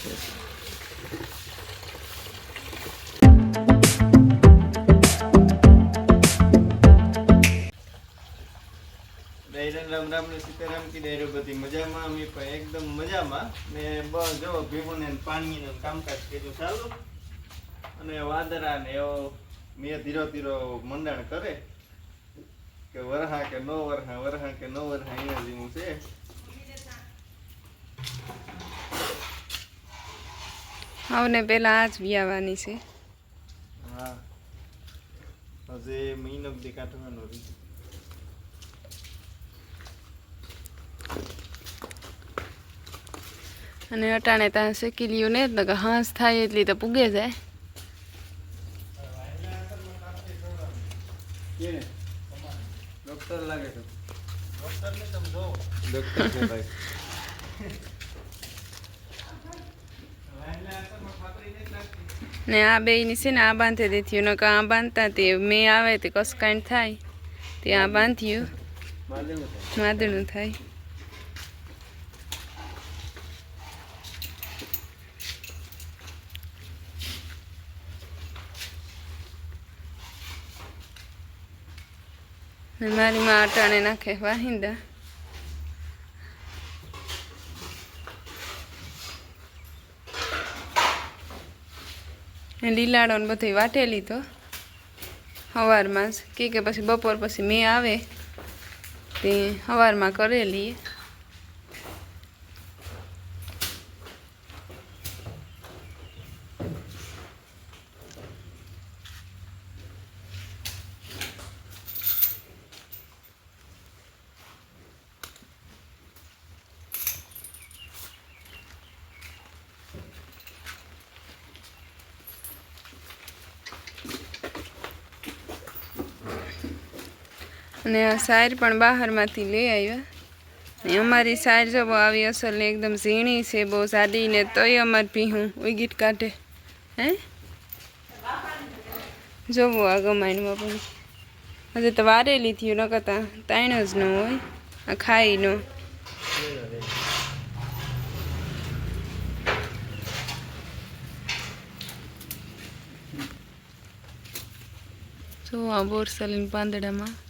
ડાયરા રામ રામ ને સીતારામ કી ડાયરો બધી મજામાં. અમે પણ એકદમ મજામાં. ને બસ જો, ભેગું ને પાણી ને કામકાજ કર્યું ચાલુ. અને વાદરા ને એવો મેં ધીરો ધીરો મંડાણ કરે કે વરહા કે નો વરહા વરહા કે નો વરહા અહીંયા જેવું છે. આવને પેલા આ જ વિયાવાની છે. હા. હજે મહિનો કાઢવાનો રહી અને અટાણે ત્યાં શેકી લ્યું ને તો કે હાંસ થાય એટલી તો પૂગે જાય. ડોક્ટર લાગે છે. ડોક્ટર ને તમે જો ડોક્ટર છે ભાઈ. ને આ બે ની છે ને આ બાંધે દેતી નકર આ બાંધતા તે મેં આવે તે કસ કાંઈ થાય. તે આ બાંધ્યું. માદણું થાય. ને મારી માં અટાણે નાખે વાહિંદા. ને લીલાડો ને બધું વાટેલી તો સવારમાં જ. કે પછી બપોર પછી મેં આવે તે સવારમાં કરેલી. અને આ સાર પણ બહારમાંથી લઈ આવ્યા. ને અમારી સાર જો આવી અસલ ને એકદમ ઝીણી છે, બહુ સાદી ને તોય અમાર પીહું ઉગીટ કાઢે. હે? જોવો આ ગમાઈનમાં પણ. હજે તો વારેલી થયું ન કરતા તાણ જ ન હોય, આ ખાઈ ન. જો આ બોરસલીન પાંદડામાં.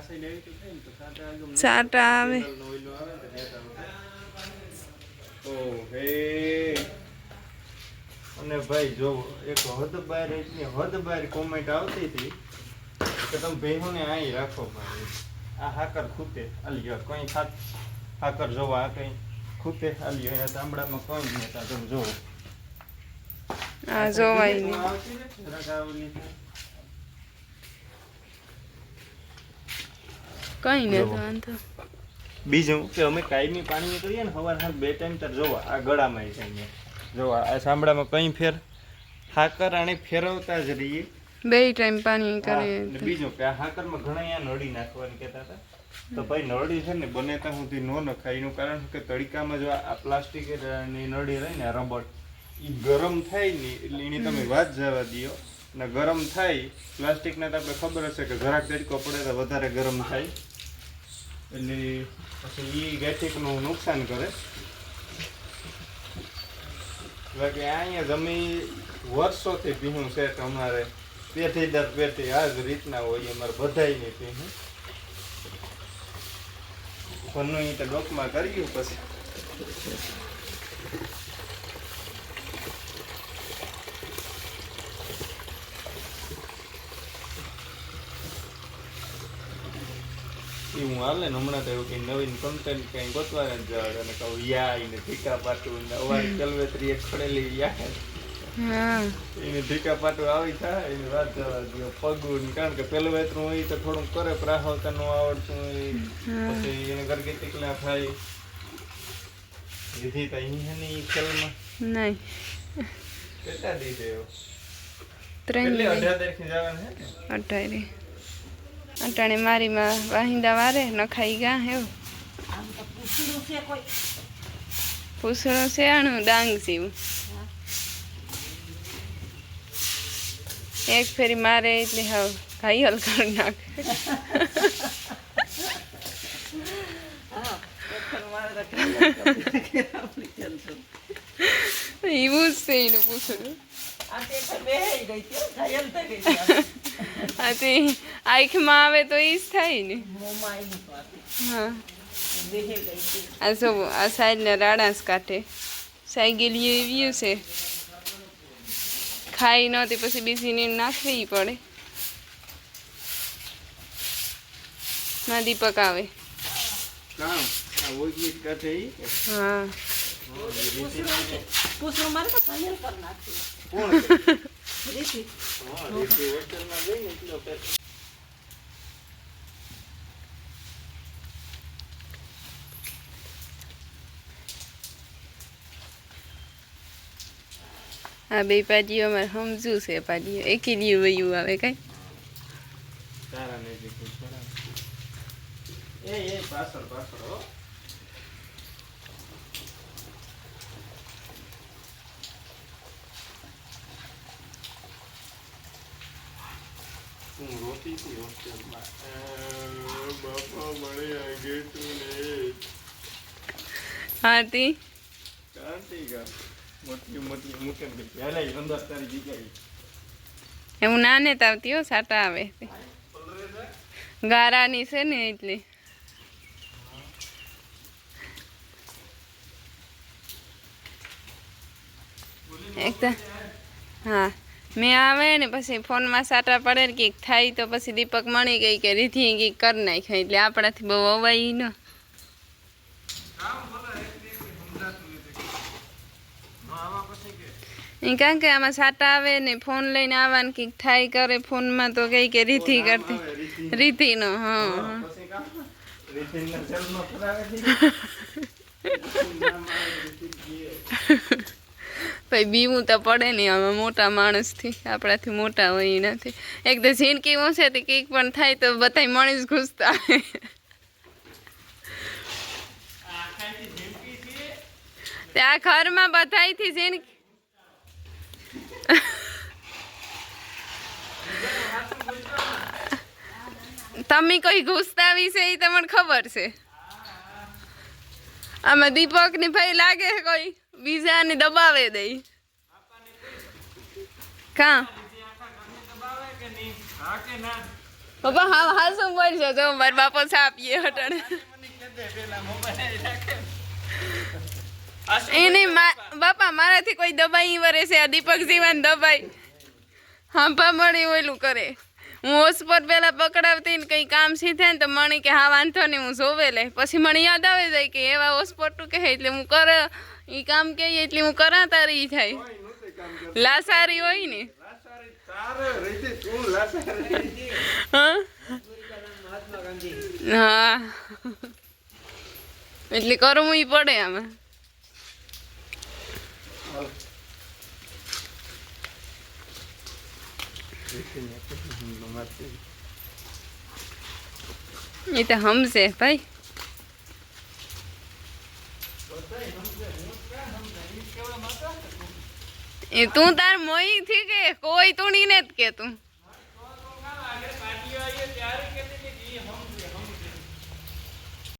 ઓ આવે. અને ભાઈ જો એક હદ બાર એટલી હદ બાર કોમેન્ટ આવતી હતી કે તમે ભેહોને અહીં રાખો ભાઈ. આ હાકર ખૂતે અલ્યો કઈ ખાત હાકર જોવા આ કઈ ખૂતે અલ્યો એના તાંબડામાં કોઈ જ નતા તમે જોવો આ જોવાય નહીં આવતી ને જરાક આવલી છે. કઈ નથી વાંધો. બીજું કે અમે કાયમી પાણી કરીએ ને સવાર સાંજ બે ટાઈમ તાર જોવા આ ગળામાં છે અહીંયા. જોવા આ સાંભળામાં કઈ ફેર હાકર આને ફેરવતા જ રહીએ. બે ટાઈમ પાણી કરીએ. બીજું કે આ હાકરમાં ઘણા અહીંયા નળી નાખવાની કહેતા હતા. તો ભાઈ નળી છે ને બને ત્યાં સુધી ન નખાય. એનું કારણ કે તડકામાં જો આ પ્લાસ્ટિકની નળી રહી ને રબડ એ ગરમ થાય ને એટલે એની તમે વાત જવા દો ને ગરમ થાય પ્લાસ્ટિકના તો આપણે ખબર હશે કે જરાક તડકો પડે તો વધારે ગરમ થાય. એટલે પછી એ ગેટિકનું નુકસાન કરે. બાકી અહીંયા જમી વર્ષોથી પીહું છે અમારે પેઢી દર પેઢી આ જ રીતના હોય, અમારે બધાયની પીહું ઘરનું એ તો ડોકમાં કર્યું પછી. હાલે ને હમણાં તો એવું કઈ નવીન કન્ટેન્ટ કઈ ગોતવા જ જવાડે અને કહું યા ઈને ટીકા પાટું ને અવારી કલવેતરી એક ખડેલી યા. હા. એને ઢીકા પાટું આવી થાય એની વાત જવા દો પગું ને કારણ કે પેલું વેતરું હોય તો થોડુંક કરે પ્રાહવતા નું આવડતું હોય હા. પછી એને ગરગી ટીકલા થાય લીધી તો અહીંયાની ખેલમાં નહીં. કેટલા દીધે ત્રણ. અઢાર તારીખે જવાનું ને? અટારે અટાણે મારીમાં વાહિંદા વારે નખાઈ ગા હેવ પૂસણો છે આણું ડાંગ સીવું એક ફેરી મારે એટલે હવે ભાઈ કરી નાખે. એવું જ છે એનું પૂછડું. આ તે આંખમાં આવે તો એ જ થાય ને. હા. આ જો આ સાઈડના રાડાસ કાઢે. સાયગેલીઓ એવી છે. ખાઈ નહોતી પછી બીજી નીણ નાખવી પડે. માં દીપક આવે? હા. હા, રીતિ હોસ્ટેલમાં ગઈ ને એટલો આ બે પાડીઓ અમારે સમજુ છે પાડીઓ એકેલીયું વયું આવે કઈ. તારા ને જે એ એ પાછળ પાછળ રોતી એવું નાને તાવતી હો સાટા આવે. ગારાની છે ને એટલે. હા. મેં આવે ને પછી ફોનમાં સાટા પડે ને કંઈક થાય તો પછી દીપક મળી ગઈ કે રીધી કંઈક કરી નાખે એટલે આપણાથી બહુ અવાય ન. કારણ કે આમાં સાટા આવે ને ફોન લઈને આવવાનું કંઈક થાય કરે ફોનમાં તો કઈ કે રીતિ કરતી. રીતિનો હા રીતિના જન્મ કરાવે પછી બીવું તો પડે નહીં આમાં મોટા માણસથી, આપણાથી મોટા હોય નથી એક તો જિંદગી ઊંચે તે કંઈક પણ થાય તો બધા મણીસ ઘૂસતા આ ઘરમાં બધાયથી જિંદગી તમે કોઈ ઘૂસતા વિશે એ તમને ખબર છે? આમાં દીપકની ભાઈ લાગે કોઈ? બીજાને દબાવે દે. કા? પપ્પા, હા હા, શું બોલશો? જો, મારા બાપો છાપીએ હટણ એને બાપા, મારાથી કોઈ દબાઈ વરે છે? દીપક જીવન દબાઈ. હાંભા મળી ઓલું કરે. હું હોસ્પોટ પેલા પકડાવતી ને કંઈ કામ સીધે ને તો મણી કે, હા, વાંધો નહીં, હું જોવે લે. પછી મને યાદ આવે જાય કે, એવા હોસ્પોટ કે એટલે હું કરે. એ કામ કે એટલે હું કરા તારી જાય. લાસારી હોય ને. લાસારી તારે રીતે તું લાસારી હા? હા. એટલે કરવું ઈ પડે આમાં. એ તો હમશે ભાઈ. તું તાર મોઈ થી કે કોઈ તુણી ને જ કે તું.